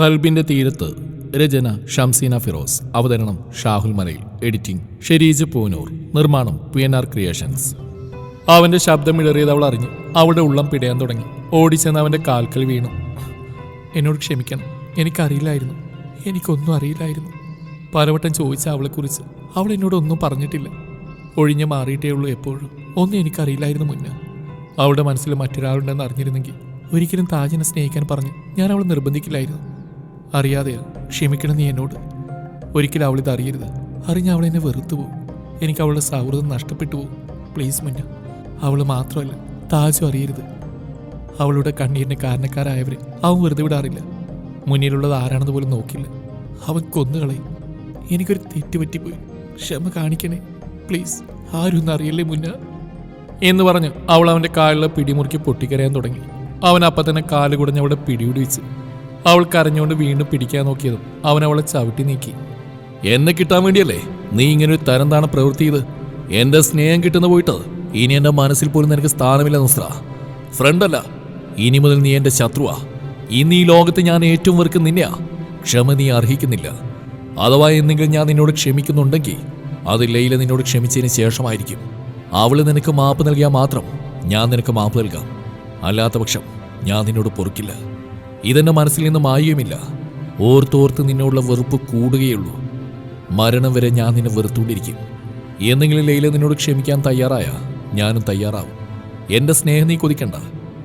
കൽബിന്റെ തീരത്ത് രചന ഷംസീന ഫിറോസ് അവതരണം ഷാഹുൽ മലയിൽ എഡിറ്റിംഗ് ഷെരീജ് പൂനൂർ നിർമ്മാണം പി എൻ ആർ ക്രിയേഷൻസ്. അവന്റെ ശബ്ദം ഇടറിയത് അവൾ അറിഞ്ഞു അവളുടെ ഉള്ളം പിടയാൻ തുടങ്ങി. ഓടിച്ചെന്ന് അവന്റെ കാൽക്കൽ വീണു. എന്നോട് ക്ഷമിക്കണം. എനിക്കറിയില്ലായിരുന്നു. എനിക്കൊന്നും അറിയില്ലായിരുന്നു. പലവട്ടം ചോദിച്ച അവളെക്കുറിച്ച് അവൾ എന്നോടൊന്നും പറഞ്ഞിട്ടില്ല. ഒഴിഞ്ഞു മാറിയിട്ടേ ഉള്ളൂ എപ്പോഴും. ഒന്നും എനിക്കറിയില്ലായിരുന്നു മുന്നേ. അവളുടെ മനസ്സിൽ മറ്റൊരാളുണ്ടെന്ന് അറിഞ്ഞിരുന്നെങ്കിൽ ഒരിക്കലും താജിനെ സ്നേഹിക്കാൻ പറഞ്ഞു ഞാൻ അവളെ നിർബന്ധിക്കില്ലായിരുന്നു. അറിയാതെയാ ക്ഷമിക്കണം നീ എന്നോട്. ഒരിക്കലും അവളിത് അറിയരുത്. അറിഞ്ഞ അവൾ എന്നെ വെറുത്തു പോകും. എനിക്ക് അവളുടെ സൗഹൃദം നഷ്ടപ്പെട്ടു പോകും. പ്ലീസ് മുന്ന അവൾ മാത്രമല്ല താജും അറിയരുത്. അവളുടെ കണ്ണീരിന് കാരണക്കാരായവരെ അവൻ വെറുതെ വിടാറില്ല. മുന്നിലുള്ളത് ആരാണെന്ന് പോലും നോക്കില്ല. അവൻ കൊന്നുകളയും എനിക്കൊരു തെറ്റുപറ്റിപ്പോയി. ക്ഷമ കാണിക്കണേ. പ്ലീസ് ആരും അറിയല്ലേ മുന്ന? എന്ന് പറഞ്ഞ് അവൾ അവന്റെ കാലിലെ പിടിമുറുക്കി പൊട്ടിക്കരയാൻ തുടങ്ങി. അവൻ അപ്പം തന്നെ കാൽ കുടഞ്ഞ് അവിടെ പിടിപിടി വെച്ച് അവൾ കരഞ്ഞുകൊണ്ട് വീണ്ടും പിടിക്കാൻ നോക്കിയതും അവൻ അവളെ ചവിട്ടി നീക്കി. എന്നെ കിട്ടാൻ വേണ്ടിയല്ലേ? നീ ഇങ്ങനെ ഒരു തരം താണ പ്രവൃത്തി എന്റെ സ്നേഹം കിട്ടുന്ന പോയിട്ട് ഇനി എന്റെ മനസ്സിൽ പോലും നിനക്ക് സ്ഥാനമില്ല നുസ്ര. ഫ്രണ്ടല്ല ഇനി മുതൽ നീ എന്റെ ശത്രുവാ. ഇന്ന് ഈ ലോകത്ത് ഞാൻ ഏറ്റവും വെറുക്കും നിന്നെയാ. ക്ഷമ നീ അർഹിക്കുന്നില്ല. അഥവാ എന്തെങ്കിലും ഞാൻ നിന്നോട് ക്ഷമിക്കുന്നുണ്ടെങ്കിൽ അത് ലൈല നിന്നോട് ക്ഷമിച്ചതിന് ശേഷമായിരിക്കും. അവൾ നിനക്ക് മാപ്പ് നൽകിയാൽ മാത്രം ഞാൻ നിനക്ക് മാപ്പ് നൽകാം. അല്ലാത്ത പക്ഷം ഞാൻ നിന്നോട് പൊറുക്കില്ല. ഇതെന്റെ മനസ്സിൽ നിന്ന് മായുകയുമില്ല ഓർത്തോർത്ത് നിന്നോടുള്ള വെറുപ്പ് കൂടുകയുള്ളൂ. മരണം വരെ ഞാൻ നിന്നെ വെറുത്തുകൊണ്ടിരിക്കും. എന്തെങ്കിലും ലൈല നിന്നോട് ക്ഷമിക്കാൻ തയ്യാറായ ഞാനും തയ്യാറാവും. എന്റെ സ്നേഹം നീ കൊതിക്കണ്ട.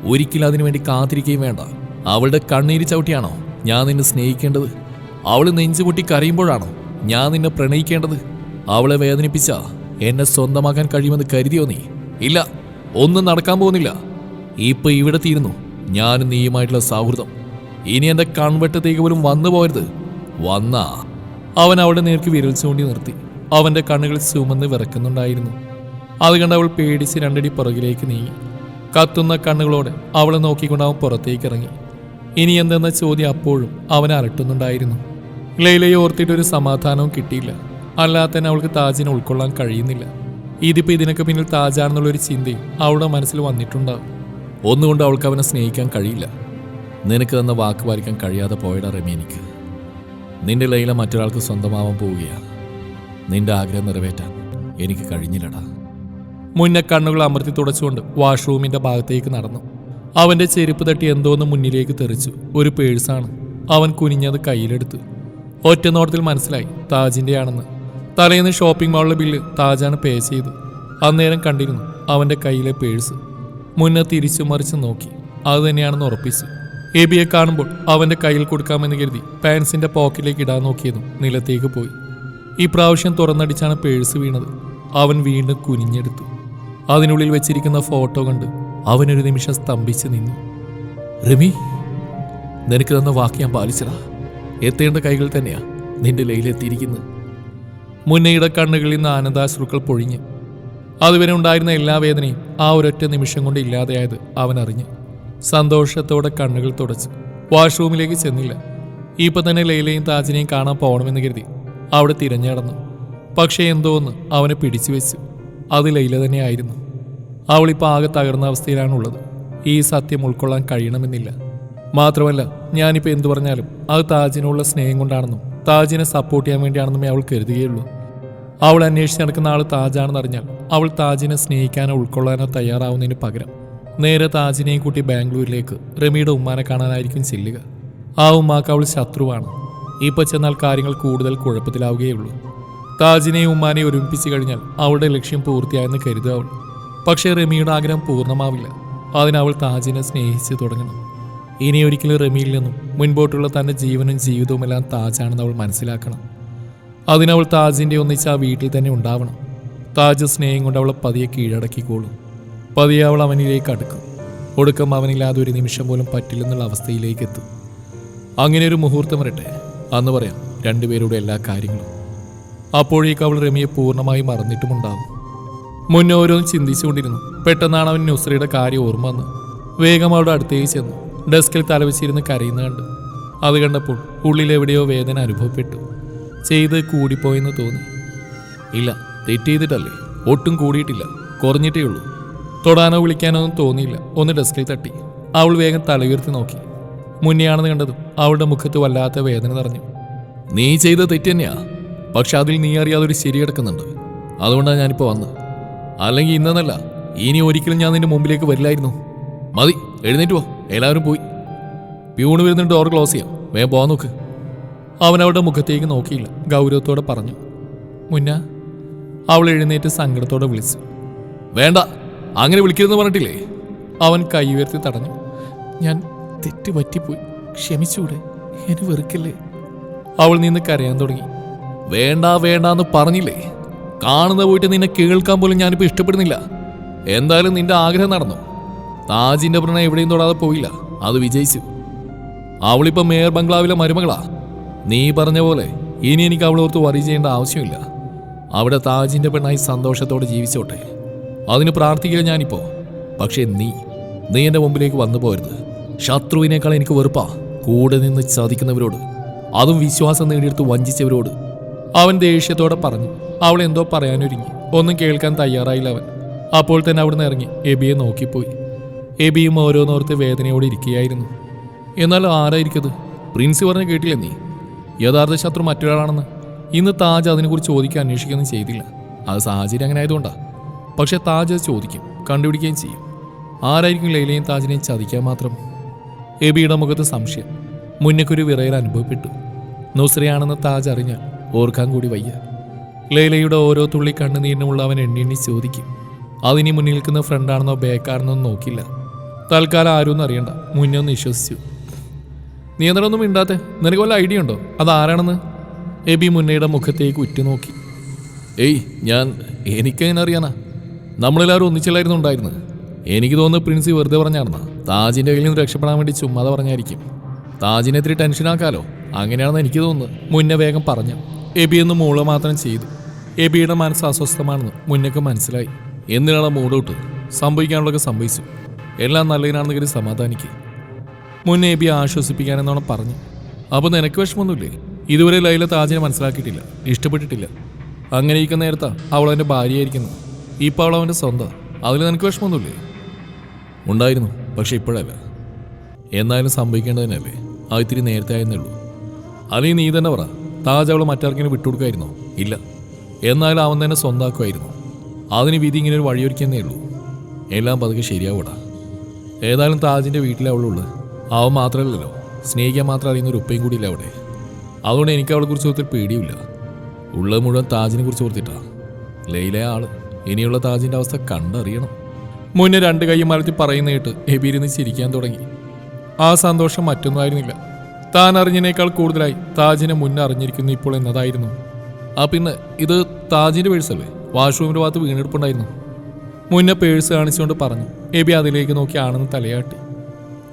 ഒരിക്കലും അതിനു വേണ്ടി കാത്തിരിക്കുകയും വേണ്ട. അവളുടെ കണ്ണീര് ചവിട്ടിയാണോ ഞാൻ നിന്നെ സ്നേഹിക്കേണ്ടത്? അവൾ നെഞ്ചുപൊട്ടി കരയുമ്പോഴാണോ ഞാൻ നിന്നെ പ്രണയിക്കേണ്ടത്? അവളെ വേദനിപ്പിച്ച എന്നെ സ്വന്തമാക്കാൻ കഴിയുമെന്ന് കരുതിയോ നീ? ഇല്ല ഒന്നും നടക്കാൻ പോകുന്നില്ല. ഇപ്പൊ ഇവിടെ തീരുന്നു. ഞാനും നീയുമായിട്ടുള്ള സൗഹൃദം. ഇനി എന്റെ കൺവെട്ടത്തേക്ക് പോലും വന്നു പോരുത് വന്നാ അവൻ അവളുടെ നേർക്ക് വിരൽ ചൂണ്ടി നിർത്തി. അവന്റെ കണ്ണുകൾ ചുമന്ന് വിറക്കുന്നുണ്ടായിരുന്നു അത് കണ്ട് അവൾ പേടിച്ച് രണ്ടടി പുറകിലേക്ക് നീങ്ങി. കത്തുന്ന കണ്ണുകളോടെ അവളെ നോക്കിക്കൊണ്ട് അവൻ പുറത്തേക്ക് ഇറങ്ങി. ഇനി എന്തെന്ന ചോദ്യം അപ്പോഴും അവൻ അലട്ടുന്നുണ്ടായിരുന്നു. ലൈലയെ ഓർത്തിട്ട് ഒരു സമാധാനവും കിട്ടിയില്ല. അല്ലാതെ തന്നെ അവൾക്ക് താജിനെ ഉൾക്കൊള്ളാൻ കഴിയുന്നില്ല. ഇതിപ്പോ ഇതിനൊക്കെ പിന്നിൽ താജാണെന്നുള്ളൊരു ചിന്തയും അവളുടെ മനസ്സിൽ വന്നിട്ടുണ്ടാവും. ഒന്നുകൊണ്ട് അവൾക്ക് അവനെ സ്നേഹിക്കാൻ കഴിയില്ല. നിനക്ക് തന്ന വാക്ക് പാലിക്കാൻ കഴിയാതെ പോയട റമി എനിക്ക്. നിന്റെ ലൈല മറ്റൊരാൾക്ക് സ്വന്തമാവാൻ പോവുകയാണ് നിന്റെ ആഗ്രഹം നിറവേറ്റാൻ എനിക്ക് കഴിഞ്ഞില്ലടാ. മുന്നേ കണ്ണുകൾ അമർത്തി തുടച്ചുകൊണ്ട് വാഷ്റൂമിന്റെ ഭാഗത്തേക്ക് നടന്നു. അവന്റെ ചെരുപ്പ് തട്ടി എന്തോന്ന് മുന്നിലേക്ക് തെറിച്ചു. ഒരു പേഴ്സാണ്. അവൻ കുനിഞ്ഞത് കയ്യിലെടുത്തു. ഒറ്റ നോട്ടത്തിൽ മനസ്സിലായി താജിന്റെയാണെന്ന് തലേന്ന് ഷോപ്പിംഗ് മാളിലെ ബില്ല് താജാണ് പേ ചെയ്തു. അന്നേരം കണ്ടിരുന്നു അവന്റെ കയ്യിലെ പേഴ്സ്. മുന്നേ തിരിച്ചു മറിച്ച് നോക്കി. അത് തന്നെയാണെന്ന് ഉറപ്പിച്ചു. എബിയെ കാണുമ്പോൾ അവന്റെ കയ്യിൽ കൊടുക്കാമെന്ന് കരുതി പാൻസിന്റെ പോക്കറ്റിലേക്ക് ഇടാൻ നോക്കിയതും നിലത്തേക്ക് പോയി. ഈ പ്രാവശ്യം തുറന്നടിച്ചാണ് പേഴ്സ് വീണത്. അവൻ വീണ്ടും കുനിഞ്ഞെടുത്തു. അതിനുള്ളിൽ വെച്ചിരിക്കുന്ന ഫോട്ടോ കണ്ട് അവനൊരു നിമിഷം സ്തംഭിച്ച് നിന്നു. റമി നിനക്ക് തന്ന വാക്ക് ഞാൻ പാലിച്ചടാ എത്തേണ്ട കൈകൾ തന്നെയാ നിന്റെ ലയിലെത്തിയിരിക്കുന്നത് മുന്നയുടെ കണ്ണുകളിൽ നിന്ന് ആനന്ദാശ്രുക്കൾ പൊഴിഞ്ഞ്. അതുവരെ ഉണ്ടായിരുന്ന എല്ലാ വേദനയും ആ ഒരൊറ്റ നിമിഷം കൊണ്ട് ഇല്ലാതെയായത് അവൻ അറിഞ്ഞു സന്തോഷത്തോടെ കണ്ണുകൾ തുടച്ചു. വാഷ്റൂമിലേക്ക് ചെന്നില്ല. ഇപ്പൊ തന്നെ ലൈലയും താജിനെയും കാണാൻ പോകണമെന്ന് കരുതി അവിടെ തിരഞ്ഞടന്നു പക്ഷേ എന്തോ ഒന്ന് അവനെ പിടിച്ചു വെച്ചു. അത് ലൈല തന്നെയായിരുന്നു. അവളിപ്പോൾ ആകെ തകർന്ന അവസ്ഥയിലാണുള്ളത്. ഈ സത്യം ഉൾക്കൊള്ളാൻ കഴിയണമെന്നില്ല. മാത്രമല്ല ഞാനിപ്പോൾ എന്തു പറഞ്ഞാലും അത് താജിനുള്ള സ്നേഹം കൊണ്ടാണെന്നും താജിനെ സപ്പോർട്ട് ചെയ്യാൻ വേണ്ടിയാണെന്നും അവൾ കരുതുകയുള്ളൂ. അവൾ അന്വേഷിച്ച് നടക്കുന്ന ആൾ താജാണെന്നറിഞ്ഞാൽ അവൾ താജിനെ സ്നേഹിക്കാനോ ഉൾക്കൊള്ളാനോ തയ്യാറാവുന്നതിന് പകരം നേരെ താജിനെയും കൂട്ടി ബാംഗ്ലൂരിലേക്ക്. റമിയുടെ ഉമ്മാനെ കാണാനായിരിക്കും ചെല്ലുക. ആ ഉമ്മാക്ക് അവൾ ശത്രുവാണ്. ഇപ്പൊ ചെന്നാൽ കാര്യങ്ങൾ കൂടുതൽ കുഴപ്പത്തിലാവുകയുള്ളൂ താജിനെയും ഉമ്മാനെയും ഒരുമിപ്പിച്ച് കഴിഞ്ഞാൽ അവളുടെ ലക്ഷ്യം പൂർത്തിയായെന്ന് കരുതുക അവൾ. പക്ഷേ റമിയുടെ ആഗ്രഹം പൂർണമാവില്ല. അതിനവൾ താജിനെ സ്നേഹിച്ച് തുടങ്ങണം. ഇനി ഒരിക്കലും റമിയിൽ നിന്നും മുൻപോട്ടുള്ള തന്റെ ജീവനും ജീവിതവുമെല്ലാം താജാണെന്ന് അവൾ മനസ്സിലാക്കണം. അതിനവൾ താജിന്റെ ഒന്നിച്ച് ആ വീട്ടിൽ തന്നെ ഉണ്ടാവണം. താജ് സ്നേഹം കൊണ്ട് അവളെ പതിയെ കീഴടക്കിക്കോളും. പതിയെ അവൾ അവനിലേക്ക് അടുക്കും. ഒടുക്കം അവനില്ലാതെ ഒരു നിമിഷം പോലും പറ്റില്ലെന്നുള്ള അവസ്ഥയിലേക്ക് എത്തും. അങ്ങനെ ഒരു മുഹൂർത്തം വരട്ടെ. അന്ന് പറയാം രണ്ടുപേരുടെ എല്ലാ കാര്യങ്ങളും. അപ്പോഴേക്ക് അവൾ രമിയെ പൂർണമായി മറന്നിട്ടുമുണ്ടാവും. മുന്നേ ഓരോന്നും ചിന്തിച്ചുകൊണ്ടിരുന്നു. പെട്ടെന്നാണ് അവൻ നുസ്രയുടെ കാര്യം ഓർമ്മ വന്ന് വേഗം അവളുടെ അടുത്തേക്ക് ചെന്നു. ഡെസ്കിൽ തലവെച്ചിരുന്ന് കരയുന്ന കണ്ടു. അത് കണ്ടപ്പോൾ ഉള്ളിൽ എവിടെയോ വേദന അനുഭവപ്പെട്ടു. ചെയ്ത് കൂടിപ്പോയെന്ന് തോന്നി. ഇല്ല തെറ്റ് ചെയ്തിട്ടല്ലേ? ഒട്ടും കൂടിയിട്ടില്ല. കുറഞ്ഞിട്ടേ ഉള്ളൂ. തൊടാനോ വിളിക്കാനോ ഒന്നും തോന്നിയില്ല. ഒന്ന് ഡെസ്കിൽ തട്ടി. അവൾ വേഗം തല ഉയർത്തി നോക്കി. മുന്നെയാണെന്ന് കണ്ടതും അവളുടെ മുഖത്ത് വല്ലാത്ത വേദന നിറഞ്ഞു. നീ ചെയ്ത തെറ്റ് തന്നെയാ. പക്ഷെ അതിൽ നീ അറിയാതെ ഒരു ശരി കിടക്കുന്നുണ്ട്. അതുകൊണ്ടാണ് ഞാനിപ്പോൾ വന്നത്. അല്ലെങ്കിൽ ഇന്നെന്നല്ല ഇനി ഒരിക്കലും ഞാൻ നിന്റെ മുമ്പിലേക്ക് വരില്ലായിരുന്നു. മതി എഴുന്നേറ്റ് പോ. എല്ലാവരും പോയി. പ്യൂണ് വരുന്നുണ്ട് ഡോർ ക്ലോസ് ചെയ്യാം വേഗം പോകാൻ നോക്ക്. അവൻ അവളുടെ മുഖത്തേക്ക് നോക്കിയില്ല. ഗൗരവത്തോടെ പറഞ്ഞു. മുന്ന അവൾ എഴുന്നേറ്റ് സങ്കടത്തോടെ വിളിച്ചു. വേണ്ട. അങ്ങനെ വിളിക്കരുതെന്ന് പറഞ്ഞിട്ടില്ലേ? അവൻ കൈ ഉയർത്തി തടഞ്ഞു. ഞാൻ തെറ്റ് പറ്റിപ്പോയി ക്ഷമിച്ചൂടെ. എന്നെ വെറുക്കല്ലേ? അവൾ നിന്ന് കരയാൻ തുടങ്ങി. വേണ്ട വേണ്ട എന്ന് പറഞ്ഞില്ലേ? കാണുന്ന പോയിട്ട് നിന്നെ കേൾക്കാൻ പോലും ഞാനിപ്പോൾ ഇഷ്ടപ്പെടുന്നില്ല. എന്തായാലും നിന്റെ ആഗ്രഹം നടന്നു. താജിന്റെ പ്രണയം എവിടെയും തൊടാതെ പോയില്ല. അത് വിജയിച്ചു. അവളിപ്പോ മേയർ ബംഗ്ലാവിലെ മരുമകളാ. നീ പറഞ്ഞ പോലെ ഇനി എനിക്ക് അവളോർത്ത് വറി ചെയ്യേണ്ട ആവശ്യമില്ല. അവിടെ താജിന്റെ പെണ്ണായി സന്തോഷത്തോടെ ജീവിച്ചോട്ടെ. അതിന് പ്രാർത്ഥിക്കുക ഞാനിപ്പോ. പക്ഷേ നീ നീ എന്റെ മുമ്പിലേക്ക് വന്നു പോരുത്. ശത്രുവിനേക്കാൾ എനിക്ക് വെറുപ്പാ കൂടെ നിന്ന് ചതിക്കുന്നവരോട് അതും വിശ്വാസം നേടിയെടുത്ത് വഞ്ചിച്ചവരോട്. അവൻ ദേഷ്യത്തോടെ പറഞ്ഞു അവൾ എന്തോ പറയാനൊരുങ്ങി. ഒന്നും കേൾക്കാൻ തയ്യാറായില്ല അവൻ. അപ്പോൾ തന്നെ അവിടുന്ന് ഇറങ്ങി. എബിയെ നോക്കിപ്പോയി. എബിയും ഓരോന്നോർത്ത് വേദനയോടെ ഇരിക്കുകയായിരുന്നു. എന്നാൽ ആരായിരിക്കത്? പ്രിൻസ് പറഞ്ഞ് കേട്ടില്ല നീ? യഥാർത്ഥ ശത്രു മറ്റൊരാളാണെന്ന്. ഇന്ന് താജ് അതിനെക്കുറിച്ച് ചോദിക്കാൻ അന്വേഷിക്കുകയൊന്നും ചെയ്തില്ല. അത് സാഹചര്യം അങ്ങനെ ആയതുകൊണ്ടാ. പക്ഷെ താജ് ചോദിക്കും കണ്ടുപിടിക്കുകയും ചെയ്യും. ആരായിരിക്കും ലൈലയും താജിനെയും ചതിക്കാൻ മാത്രം? എബിയുടെ മുഖത്ത് സംശയം. മുന്നേക്കൊരു വിറയൽ അനുഭവപ്പെട്ടു. നുസ്രയാണെന്ന് താജ് അറിഞ്ഞാൽ ഓർക്കാൻ കൂടി വയ്യ. ലൈലയുടെ ഓരോ തുള്ളി കണ്ണുനീരിനുമുള്ള അവൻ എണ്ണി ചോദിക്കും അതിനി മുന്നിൽ നിൽക്കുന്ന ഫ്രണ്ടാണെന്നോ ബേക്കാണെന്നോ നോക്കില്ല. തൽക്കാലം ആരും അറിയണ്ട മുന്നേ ഒന്ന് വിശ്വസിച്ചു. നിയന്ത്രണമൊന്നും മിണ്ടാത്തെ നിനക്ക് വല്ല ഐഡിയ ഉണ്ടോ? അത് ആരാണെന്ന്? എബി മുന്നയുടെ മുഖത്തേക്ക് ഉറ്റുനോക്കി. ഏയ് ഞാൻ എനിക്കങ്ങനെ അറിയാനാ. നമ്മളെല്ലാവരും ഒന്നിച്ചല്ലായിരുന്നു ഉണ്ടായിരുന്നത്. എനിക്ക് തോന്നുന്നു പ്രിൻസി വെറുതെ പറഞ്ഞാർന്ന. താജിന്റെ കയ്യിൽ നിന്ന് രക്ഷപ്പെടാൻ വേണ്ടി ചുമ്മാതെ പറഞ്ഞായിരിക്കും. താജിനെ ഇത്തിരി ടെൻഷനാക്കാലോ അങ്ങനെയാണെന്ന് എനിക്ക് തോന്നുന്നു. മുന്നേ വേഗം പറഞ്ഞു. എബി എന്ന് മൂള മാത്രം ചെയ്തു. എബിയുടെ മനസ്സ് അസ്വസ്ഥമാണെന്ന് മുന്നേക്ക് മനസ്സിലായി. എന്തിനാണ് മൂടോട്ട് സംഭവിക്കാനുള്ളതൊക്കെ സംഭവിച്ചു. എല്ലാം നല്ലതിനാണെന്ന് കരുതി സമാധാനിക്കുക മുന്നേ എബി ആശ്വസിപ്പിക്കാനെന്നോണം പറഞ്ഞു. അപ്പോൾ നിനക്ക് വിഷമമൊന്നുമില്ലേ? ഇതുവരെ ലൈല താജിനെ മനസ്സിലാക്കിയിട്ടില്ല. ഇഷ്ടപ്പെട്ടിട്ടില്ല. അങ്ങനെ ഇരിക്കുന്ന നേരത്താ അവൾ എന്റെ ഭാര്യയായിരിക്കുന്നു ഇപ്പോൾ അവൾ അവന്റെ സ്വന്തം. അതിൽ നിനക്ക് വിഷമമൊന്നുമില്ലേ? ഉണ്ടായിരുന്നു പക്ഷെ ഇപ്പോഴല്ല. എന്നാലും സംഭവിക്കേണ്ടതിനല്ലേ? ആ ഇത്തിരി നേരത്തെ ആയെന്നേ ഉള്ളൂ. അല്ലെങ്കിൽ നീ തന്നെ പറ താജ് അവളെ മറ്റാർക്കെങ്കിലും വിട്ടുകൊടുക്കായിരുന്നോ? ഇല്ല. എന്നാലും അവൻ തന്നെ സ്വന്തമാക്കുമായിരുന്നു അതിന് വിധി ഇങ്ങനെ ഒരു വഴിയൊരുക്കുന്നേ ഉള്ളൂ. എല്ലാം പതുക്കെ ശരിയാവൂടാ. ഏതായാലും താജിന്റെ വീട്ടിലെ അവളുള്ളത് അവൻ മാത്രമല്ലല്ലോ സ്നേഹിക്കാൻ മാത്രം അറിയുന്ന ഒരു ഉപ്പയും കൂടിയില്ല അവിടെ. അതുകൊണ്ട് എനിക്ക് അവളെക്കുറിച്ച് ഒത്തിരി പേടിയുമില്ല. ഉള്ളത് മുഴുവൻ താജിനെ കുറിച്ച് ഓർത്തിട്ടാ. ലൈലയാൾ ആൾ. ഇനിയുള്ള താജിന്റെ അവസ്ഥ കണ്ടറിയണം. മുന്നേ രണ്ട് കൈ മലത്തി പറയുന്ന കേട്ട് ചിരിക്കാൻ തുടങ്ങി. ആ സന്തോഷം മറ്റൊന്നുമായിരുന്നില്ല താൻ അറിഞ്ഞതിനേക്കാൾ കൂടുതലായി താജിനെ മുന്നേ അറിഞ്ഞിരിക്കുന്നു ഇപ്പോൾ എന്നതായിരുന്നു. ആ പിന്നെ ഇത് താജിന്റെ പേഴ്സല്ലേ വാഷ്റൂമിന്റെ ഭാഗത്ത് വീണെടുപ്പുണ്ടായിരുന്നു. മുന്നേ പേഴ്സ് കാണിച്ചുകൊണ്ട് പറഞ്ഞു എബി അതിലേക്ക് നോക്കി ആണെന്ന് തലയാട്ടി.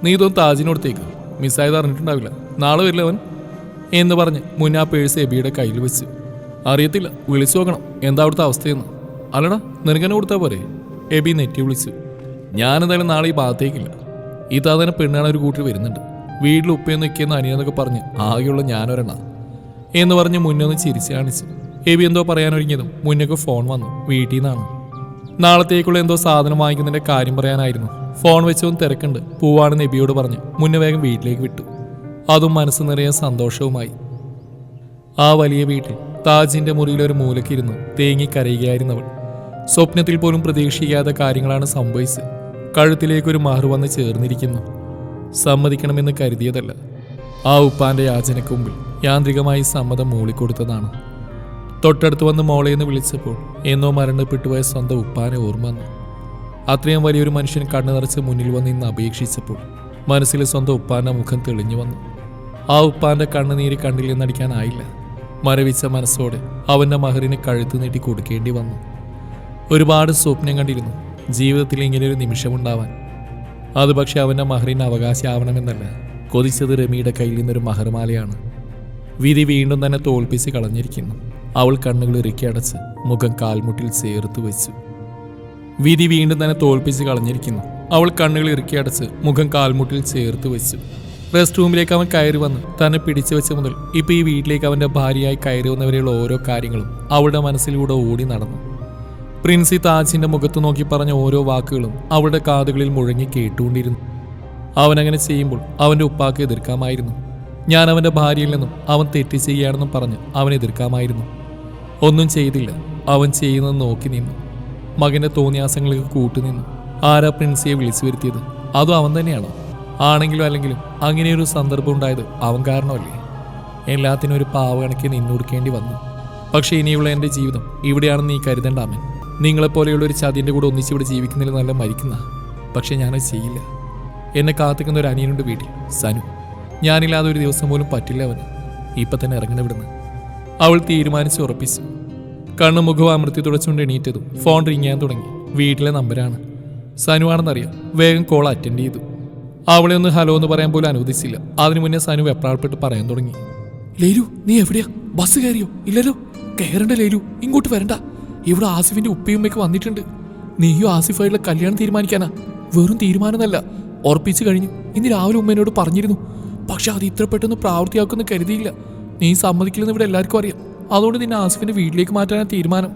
നീ ഇതൊന്നും താജിനോടത്തേക്ക് മിസ്സായത് അറിഞ്ഞിട്ടുണ്ടാവില്ല. നാളെ വരില്ല അവൻ? എന്ന് പറഞ്ഞ് മുന്നേ ആ പേഴ്സ് എബിയുടെ കയ്യിൽ വെച്ച്. അറിയത്തില്ല വിളിച്ചു നോക്കണം. എന്താ അവിടുത്തെ അവസ്ഥയെന്ന്? അല്ലടാ നിനക്കെന്നെ കൊടുത്താൽ പോരെ? എബി നെറ്റി വിളിച്ചു. ഞാനെന്തായാലും നാളെ ഈ ഭാഗത്തേക്കില്ല. ഈ താതന്നെ പെണ്ണാണ് ഒരു കൂട്ടിൽ വരുന്നുണ്ട്. വീട്ടിൽ ഉപ്പയെന്ന് നിൽക്കുന്ന അനിയെന്നൊക്കെ പറഞ്ഞ് ആകെയുള്ള ഞാനൊരെണ്ണ. എന്ന് പറഞ്ഞ് മുന്നേ ഒന്ന് ചിരിച്ച് കാണിച്ചു. എബി എന്തോ പറയാനൊരുങ്ങിയതും മുന്നേക്ക് ഫോൺ വന്നു. വീട്ടിൽ നിന്നാണ്. നാളത്തേക്കുള്ള എന്തോ സാധനം വാങ്ങിക്കുന്നതിന്റെ കാര്യം പറയാനായിരുന്നു. ഫോൺ വെച്ചവും തിരക്കുണ്ട്. പൂവാണ് നബിയോട് പറഞ്ഞ് മുന്നേ വേഗം വീട്ടിലേക്ക് വിട്ടു. അതും മനസ്സ് നിറയെ സന്തോഷവുമായി. ആ വലിയ വീട്ടിൽ താജിന്റെ മുറിയിലൊരു മൂലക്കിരുന്ന് തേങ്ങി കരയുകയായിരുന്നവൾ സ്വപ്നത്തിൽ പോലും പ്രതീക്ഷിക്കാത്ത കാര്യങ്ങളാണ് സംഭവിച്ചത്. കഴുത്തിലേക്കൊരു മഹർ വന്ന് ചേർന്നിരിക്കുന്നു. സമ്മതിക്കണമെന്ന് കരുതിയതല്ല. ആ ഉപ്പാന്റെ യാചനയ്ക്ക് മുമ്പിൽ യാന്ത്രികമായി സമ്മതം മൂളിക്കൊടുത്തതാണ്. തൊട്ടടുത്ത് വന്ന് മോളെ എന്ന് വിളിച്ചപ്പോൾ എന്നോ മരണപ്പെട്ടുപോയ സ്വന്തം ഉപ്പാനെ ഓർമ്മ വന്നു. അത്രയും വലിയൊരു മനുഷ്യൻ കണ്ണു നിറച്ച് മുന്നിൽ വന്ന് ഇന്ന് അപേക്ഷിച്ചപ്പോൾ മനസ്സിലെ സ്വന്തം ഉപ്പാന്റെ മുഖം തെളിഞ്ഞു വന്നു. ആ ഉപ്പാന്റെ കണ്ണുനീര് കണ്ണിൽ നിന്നടിക്കാനായില്ല മരവിച്ച മനസ്സോടെ അവന്റെ മഹറിന് കഴുത്ത് നീട്ടി കൊടുക്കേണ്ടി വന്നു. ഒരുപാട് സ്വപ്നം കണ്ടിരുന്നു. ജീവിതത്തിൽ ഇങ്ങനെ ഒരു നിമിഷമുണ്ടാവാൻ. അത് പക്ഷേ അവന്റെ മഹറിന് അവകാശമാവണമെന്നല്ല കൊതിച്ചത് രമിയുടെ കയ്യിൽ നിന്നൊരു മഹർമാലയാണ്. വിധി വീണ്ടും തന്നെ തോൽപ്പിച്ച് കളഞ്ഞിരിക്കുന്നു. അവൾ കണ്ണുകൾ ഇറുക്കി അടച്ച് മുഖം കാൽമുട്ടിൽ ചേർത്ത് വെച്ചു. വിധി വീണ്ടും തന്നെ തോൽപ്പിച്ച് കളഞ്ഞിരിക്കുന്നു. അവൾ കണ്ണുകൾ ഇറുക്കി അടച്ച് മുഖം കാൽമുട്ടിൽ ചേർത്ത് വെച്ചു. റെസ്റ്റ് റൂമിലേക്ക് അവൻ കയറി വന്ന് തന്നെ പിടിച്ചു വെച്ച മുതൽ ഇപ്പോൾ ഈ വീട്ടിലേക്ക് അവന്റെ ഭാര്യയായി കയറി വന്നവരെയുള്ള ഓരോ കാര്യങ്ങളും അവളുടെ മനസ്സിലൂടെ ഓടി നടന്നു. പ്രിൻസി താജിന്റെ മുഖത്ത് നോക്കി പറഞ്ഞ ഓരോ വാക്കുകളും അവളുടെ കാതുകളിൽ മുഴങ്ങി കേട്ടുകൊണ്ടിരുന്നു. അവനങ്ങനെ ചെയ്യുമ്പോൾ അവന്റെ ഉപ്പാക്ക് എതിർക്കാമായിരുന്നു. ഞാൻ അവന്റെ ഭാര്യയിൽ നിന്നും അവൻ തെറ്റ് ചെയ്യുകയാണെന്നും പറഞ്ഞ് അവൻ എതിർക്കാമായിരുന്നു. ഒന്നും ചെയ്തില്ല. അവൻ ചെയ്യുന്നത് നോക്കി നിന്നു. മകന്റെ തോന്നിയാസങ്ങൾക്ക് കൂട്ടുനിന്നു ആരാ പ്രിൻസിയെ വിളിച്ചു വരുത്തിയത്? അതും അവൻ തന്നെയാണോ? ആണെങ്കിലും അല്ലെങ്കിലും അങ്ങനെയൊരു സന്ദർഭം ഉണ്ടായത് അവൻ കാരണമല്ലേ? എല്ലാത്തിനും ഒരു പാവ കണക്കി നിന്നൊടുക്കേണ്ടി വന്നു. പക്ഷേ ഇനിയുള്ള എന്റെ ജീവിതം ഇവിടെയാണെന്ന് നീ കരുതണ്ട നിങ്ങളെപ്പോലെയുള്ള ഒരു ചതിന്റെ കൂടെ ഒന്നിച്ചിവിടെ ജീവിക്കുന്നതിൽ നല്ല മരിക്കുന്ന. പക്ഷേ ഞാനത് ചെയ്യില്ല. എന്നെ കാത്തിക്കുന്ന ഒരു അനിയനുണ്ട് വീട്ടിൽ സനു. ഞാനില്ലാതെ ഒരു ദിവസം പോലും പറ്റില്ല അവന്. ഇപ്പം തന്നെ ഇറങ്ങണം ഇവിടുന്ന്. അവൾ തീരുമാനിച്ച് ഉറപ്പിച്ചു. കണ്ണു മുഖവും അമൃത്തി തുടച്ചുകൊണ്ട് എണീറ്റതും ഫോൺ റിങ് ചെയ്യാൻ തുടങ്ങി. വീട്ടിലെ നമ്പരാണ്. സനു ആണെന്നറിയാം. വേഗം കോൾ അറ്റൻഡ് ചെയ്തു. അവളെ ഒന്ന് ഹലോ എന്ന് പറയാൻ പോലും അനുവദിച്ചില്ല. അതിനു മുന്നേ സനു വെപ്രാൾപ്പെട്ട് പറയാൻ തുടങ്ങി. ലേലു നീ എവിടെയാ? ബസ് കയറിയോ? ഇല്ലല്ലോ? കയറണ്ട ലേലു ഇങ്ങോട്ട് വരണ്ട. ഇവിടെ ആസിഫിന്റെ ഉപ്പയുമ്മയ്ക്ക് വന്നിട്ടുണ്ട്. നീയും ആസിഫായിട്ടുള്ള കല്യാണം തീരുമാനിക്കാനാ. വെറും തീരുമാനമല്ല ഉറപ്പിച്ചു കഴിഞ്ഞു. ഇന്ന് രാവിലെ ഉമ്മേനോട് പറഞ്ഞിരുന്നു. പക്ഷെ അത് ഇത്ര പെട്ടെന്ന് പ്രാവർത്തിയാക്കുമെന്ന് കരുതിയില്ല. നീ സമ്മതിക്കില്ലെന്ന് ഇവിടെ എല്ലാവർക്കും അറിയാം. അതുകൊണ്ട് നിന്നെ ആസിഫിന്റെ വീട്ടിലേക്ക് മാറ്റാനാണ് തീരുമാനം.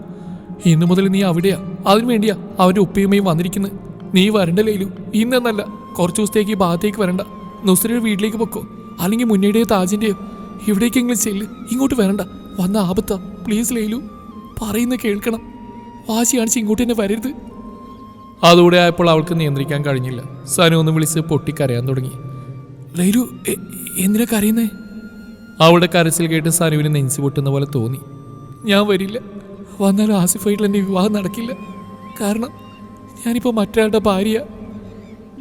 ഇന്നു മുതൽ നീ അവിടെയാ. അതിനു വേണ്ടിയാ അവന്റെ ഉപ്പയുമ്മയും വന്നിരിക്കുന്നത് നീ വരണ്ട ലേലു. ഇന്നെന്നല്ല. കുറച്ച് ദിവസത്തേക്ക് ഈ ഭാഗത്തേക്ക് വരണ്ട. നുസ്രയുടെ വീട്ടിലേക്ക് പൊക്കോ. അല്ലെങ്കിൽ മുന്നേടിയോ താജിന്റെയോ. ഇവിടേക്കെങ്കിലും ചെല്ല്. ഇങ്ങോട്ട് വരണ്ട. വന്ന ആപത്താ. പ്ലീസ് ലേലു. പറയുന്ന കേൾക്കണം. വാശി കാണിച്ച് ഇങ്ങോട്ട് തന്നെ വരരുത്. അതുകൂടെ ആയപ്പോൾ അവൾക്ക് നിയന്ത്രിക്കാൻ കഴിഞ്ഞില്ല. സനു ഒന്ന് വിളിച്ച് പൊട്ടിക്കരയാൻ തുടങ്ങി. ലൈലു എന്തിനാ കരയുന്നേ? അവളുടെ കരച്ചിൽ കേട്ട് സനുവിന് നെഞ്ചു പൊട്ടുന്ന പോലെ തോന്നി. ഞാൻ വരില്ല. വന്നാൽ ആസിഫായിട്ടുള്ള എന്റെ വിവാഹം നടക്കില്ല. കാരണം ഞാനിപ്പോൾ മറ്റൊരാളുടെ ഭാര്യ.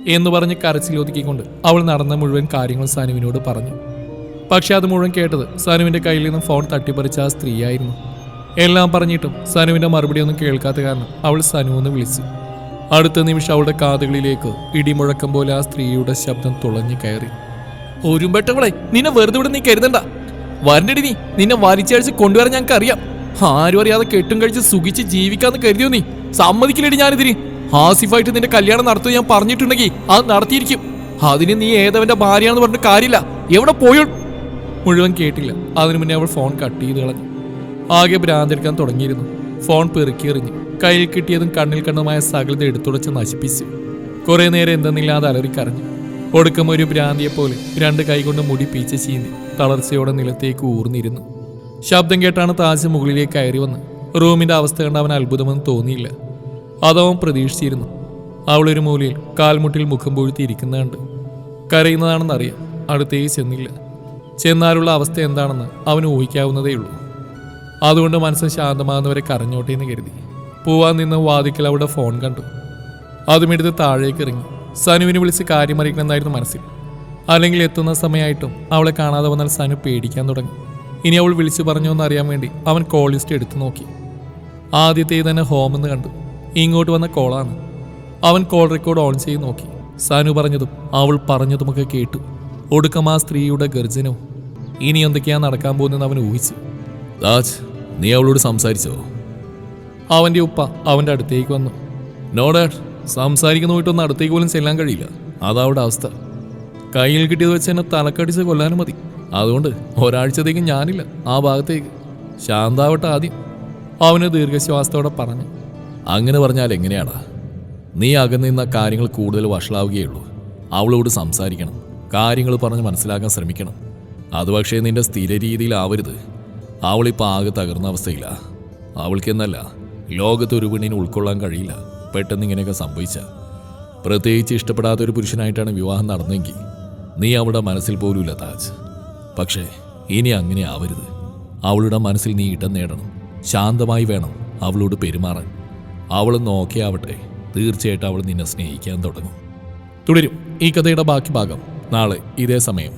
എന്ന് പറഞ്ഞ് കരച്ചിൽ ഒതുക്കിക്കൊണ്ട് അവൾ നടന്ന മുഴുവൻ കാര്യങ്ങൾ സനുവിനോട് പറഞ്ഞു. പക്ഷെ അത് മുഴുവൻ കേട്ടത് സനുവിന്റെ കയ്യിൽ നിന്നും ഫോൺ തട്ടിപ്പറിച്ച ആ സ്ത്രീയായിരുന്നു. എല്ലാം പറഞ്ഞിട്ടും സനുവിന്റെ മറുപടി ഒന്നും കേൾക്കാത്ത കാരണം അവൾ സനു വിളിച്ചു. അടുത്ത നിമിഷം അവളുടെ കാതുകളിലേക്ക് ഇടിമുഴക്കം പോലെ ആ സ്ത്രീയുടെ ശബ്ദം തുളഞ്ഞു കയറി. ഒരുമ്പെട്ടവളെ നിന്നെ വെറുതെ ഇവിടെ നീ കരുതണ്ട. വരണ്ടടി നീ. നിന്നെ വലിച്ചഴിച്ച് കൊണ്ടുവരാൻ ഞങ്ങൾക്ക് അറിയാം. ആരും അറിയാതെ കെട്ടും കഴിച്ച് സുഖിച്ച് ജീവിക്കാന്ന് കരുതിയോ നീ? സമ്മതിക്കില്ലടി ഞാനിതിന്. ആസിഫായിട്ട് നിന്റെ കല്യാണം നടത്തും ഞാൻ പറഞ്ഞിട്ടുണ്ടെങ്കിൽ അത് നടത്തിയിരിക്കും. അതിന് നീ ഏതവന്റെ ഭാര്യയാണെന്ന് പറഞ്ഞിട്ട് കാര്യമില്ല. എവിടെ പോയോ മുഴുവൻ കേട്ടില്ല. അതിനു മുന്നേ അവൾ ഫോൺ കട്ട് ചെയ്ത് കളഞ്ഞു. ആകെ ഭ്രാന്തെടുക്കാൻ തുടങ്ങിയിരുന്നു. ഫോൺ പെറുക്കി എറിഞ്ഞു കയ്യിൽ കിട്ടിയതും കണ്ണിൽ കണ്ണുമായ സകലത എടുത്തുടച്ച് നശിപ്പിച്ചു. കുറേ നേരം എന്തെന്നില്ലാതെ അലറിക്കറിഞ്ഞു ഒടുക്കം ഒരു ഭ്രാന്തിയെ പോലെ രണ്ട് കൈകൊണ്ട് മുടി പീച്ച ചീന്തി തളർച്ചയോടെ നിലത്തേക്ക് ഊർന്നിരുന്നു. ശബ്ദം കേട്ടാണ് താജ് മുകളിലേക്ക് കയറി വന്ന് റൂമിന്റെ അവസ്ഥ കണ്ട് അവൻ അത്ഭുതമെന്ന് തോന്നിയില്ല. അതവൻ പ്രതീക്ഷിച്ചിരുന്നു. അവളൊരു മൂലയിൽ കാൽമുട്ടിൽ മുഖം പൊഴുത്തി ഇരിക്കുന്നതുണ്ട് കരയുന്നതാണെന്നറിയാം. അടുത്തേക്ക് ചെന്നില്ല. ചെന്നാലുള്ള അവസ്ഥ എന്താണെന്ന് അവന് ഊഹിക്കാവുന്നതേയുള്ളൂ. അതുകൊണ്ട് മനസ്സ് ശാന്തമാകുന്നവരെ കരഞ്ഞോട്ടെ എന്ന് കരുതി. പോവാൻ നിന്ന് വാതിക്കൽ അവിടെ ഫോൺ കണ്ടു. അതുമെടുത്ത് താഴേക്ക് ഇറങ്ങി. സനുവിനെ വിളിച്ച് കാര്യം അറിയിക്കണമെന്നായിരുന്നു മനസ്സിൽ. അല്ലെങ്കിൽ എത്തുന്ന സമയമായിട്ടും അവളെ കാണാതെ വന്നാൽ സനു പേടിക്കാൻ തുടങ്ങി. ഇനി അവൾ വിളിച്ചു പറഞ്ഞോ എന്നറിയാൻ വേണ്ടി അവൻ കോൾ ലിസ്റ്റ് എടുത്തു നോക്കി. ആദ്യത്തെ തന്നെ ഹോം എന്ന് കണ്ടു. ഇങ്ങോട്ട് വന്ന കോളാണ് അവൻ കോൾ റെക്കോർഡ് ഓൺ ചെയ്ത് നോക്കി. സനു പറഞ്ഞതും അവൾ പറഞ്ഞതുമൊക്കെ കേട്ടു. ഒടുക്കം ആ സ്ത്രീയുടെ ഗർജനവും. ഇനി എന്തൊക്കെയാണ് നടക്കാൻ പോകുന്നതെന്ന് അവൻ ഊഹിച്ചു. താജ് നീ അവളോട് സംസാരിച്ചോ? അവന്റെ ഉപ്പ അവന്റെ അടുത്തേക്ക് വന്നു. നോ ഡാഡ് സംസാരിക്കുന്ന വീട്ടൊന്നും അടുത്തേക്ക് പോലും ചെല്ലാൻ കഴിയില്ല. അതവിടെ അവസ്ഥ. കയ്യിൽ കിട്ടിയത് വെച്ച് എന്നെ തലക്കടിച്ച് കൊല്ലാനും മതി. അതുകൊണ്ട് ഒരാഴ്ചത്തേക്ക് ഞാനില്ല ആ ഭാഗത്തേക്ക്. ശാന്താവട്ടെ ആദ്യം. അവന് ദീർഘശ്വാസത്തോടെ പറഞ്ഞു. അങ്ങനെ പറഞ്ഞാൽ എങ്ങനെയാടാ? നീ അകന്നു നിന്ന കാര്യങ്ങൾ കൂടുതൽ വഷളാവുകയുള്ളൂ. അവളോട് സംസാരിക്കണം. കാര്യങ്ങൾ പറഞ്ഞ് മനസ്സിലാക്കാൻ ശ്രമിക്കണം. അത് പക്ഷേ നിന്റെ സ്ഥിര രീതിയിലാവരുത്. അവളിപ്പോൾ ആകെ തകർന്ന അവസ്ഥയില്ല അവൾക്കെന്നല്ല ലോകത്ത് ഒരു പെണ്ണിനെ ഉൾക്കൊള്ളാൻ കഴിയില്ല. പെട്ടെന്ന് ഇങ്ങനെയൊക്കെ സംഭവിച്ച. പ്രത്യേകിച്ച് ഇഷ്ടപ്പെടാത്ത ഒരു പുരുഷനായിട്ടാണ് വിവാഹം നടന്നെങ്കിൽ നീ അവളുടെ മനസ്സിൽ പോലുമില്ല താജ്. പക്ഷേ ഇനി അങ്ങനെ ആവരുത്. അവളുടെ മനസ്സിൽ നീ ഇടം നേടണം. ശാന്തമായി വേണം അവളോട് പെരുമാറാൻ. അവൾ ആവട്ടെ തീർച്ചയായിട്ടും അവൾ നിന്നെ സ്നേഹിക്കാൻ തുടങ്ങും. തുടരും ഈ കഥയുടെ ബാക്കി ഭാഗം. നാളെ ഇതേ സമയം.